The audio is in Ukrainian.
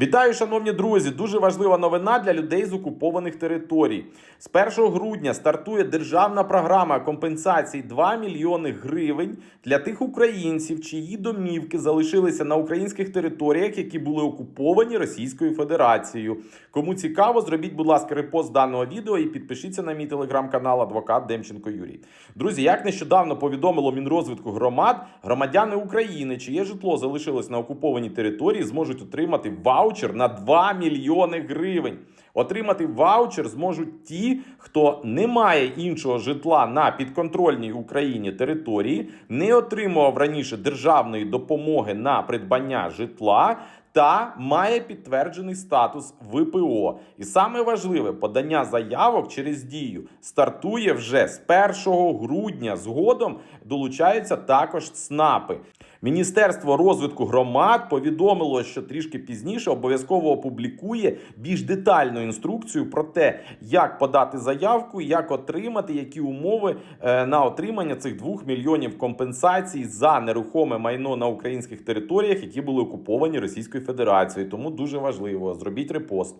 Вітаю, шановні друзі! Дуже важлива новина для людей з окупованих територій. З 1 грудня стартує державна програма компенсацій 2 мільйони гривень для тих українців, чиї домівки залишилися на українських територіях, які були окуповані Російською Федерацією. Кому цікаво, зробіть, будь ласка, репост даного відео і підпишіться на мій телеграм-канал Адвокат Демченко Юрій. Друзі, як нещодавно повідомило Мінрозвитку громад, громадяни України, чиє житло залишилось на окупованій території, зможуть отримати ваучер на 2 мільйони гривень. Отримати ваучер зможуть ті, хто не має іншого житла на підконтрольній Україні території, не отримував раніше державної допомоги на придбання житла. Та має підтверджений статус ВПО. І саме важливе подання заявок через дію стартує вже з 1 грудня. Згодом долучаються також ЦНАПи. Міністерство розвитку громад повідомило, що трішки пізніше обов'язково опублікує більш детальну інструкцію про те, як подати заявку, як отримати, які умови е, на отримання цих 2 мільйонів компенсацій за нерухоме майно на українських територіях, які були окуповані Російською Федерацією. Тому дуже важливо зробіть репост.